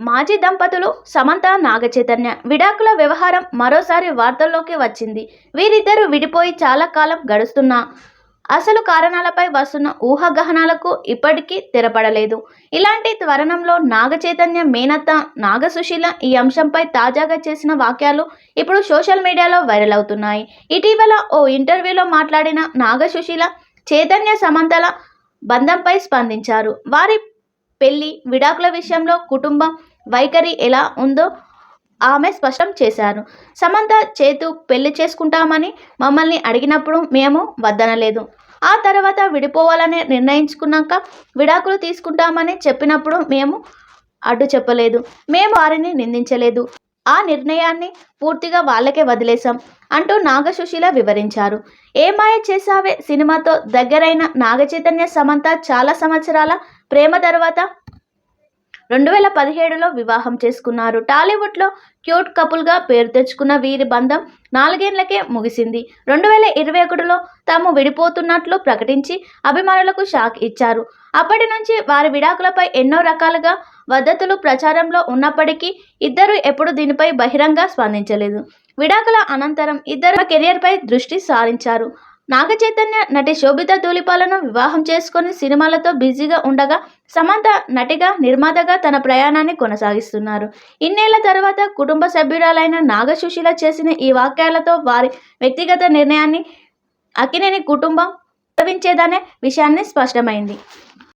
మాజీ దంపతులు సమంత నాగచైతన్య విడాకుల వ్యవహారం మరోసారి వార్తల్లోకి వచ్చింది. వీరిద్దరూ విడిపోయి చాలా కాలం గడుస్తున్నా అసలు కారణాలపై వస్తున్న ఊహాగహనాలకు ఇప్పటికీ తెరపడలేదు. ఇలాంటి త్వరణంలో నాగచైతన్య మేనత్త నాగసుశీల ఈ అంశంపై తాజాగా చేసిన వాక్యాలు ఇప్పుడు సోషల్ మీడియాలో వైరల్ అవుతున్నాయి. ఇటీవల ఓ ఇంటర్వ్యూలో మాట్లాడిన నాగసుశీల చైతన్య సమంతల బంధంపై స్పందించారు. వారి పెళ్ళి విడాకుల విషయంలో కుటుంబం వైఖరి ఎలా ఉందో ఆమె స్పష్టం చేశారు. సమంత చేతు పెళ్ళి చేసుకుంటామని మమ్మల్ని అడిగినప్పుడు మేము వద్దనలేదు. ఆ తర్వాత విడిపోవాలని నిర్ణయించుకున్నాక విడాకులు తీసుకుంటామని చెప్పినప్పుడు మేము అడ్డు చెప్పలేదు. మేము వారిని నిందించలేదు. ఆ నిర్ణయాన్ని పూర్తిగా వాళ్ళకే వదిలేశాం అంటూ నాగసుశీల వివరించారు. ఏమాయ చేశావే చేసావే సినిమాతో దగ్గరైన నాగచైతన్య సమంత చాలా సంవత్సరాల ప్రేమ తర్వాత? రెండు వేల పదిహేడులో వివాహం చేసుకున్నారు. టాలీవుడ్లో క్యూట్ కపుల్గా పేరు తెచ్చుకున్న వీరి బంధం నాలుగేళ్ళకే ముగిసింది. రెండు వేల ఇరవై ఒకటిలో తాము విడిపోతున్నట్లు ప్రకటించి అభిమానులకు షాక్ ఇచ్చారు. అప్పటి నుంచి వారి విడాకులపై ఎన్నో రకాలుగా వద్దతులు ప్రచారంలో ఉన్నప్పటికీ ఇద్దరు ఎప్పుడు దీనిపై బహిరంగ స్పందించలేదు. విడాకుల అనంతరం ఇద్దరు కెరియర్పై దృష్టి సారించారు. నాగచైతన్య నటి శోభిత తూలిపాలను వివాహం చేసుకొని సినిమాలతో బిజీగా ఉండగా సమంత నటిగా నిర్మాతగా తన ప్రయాణాన్ని కొనసాగిస్తున్నారు. ఇన్నేళ్ళ తర్వాత కుటుంబ సభ్యురాలైన నాగసుశీల చేసిన ఈ వాక్యాలతో వారి వ్యక్తిగత నిర్ణయాన్ని అక్కినేని కుటుంబం ప్రవించేదనే విషయాన్ని స్పష్టమైంది.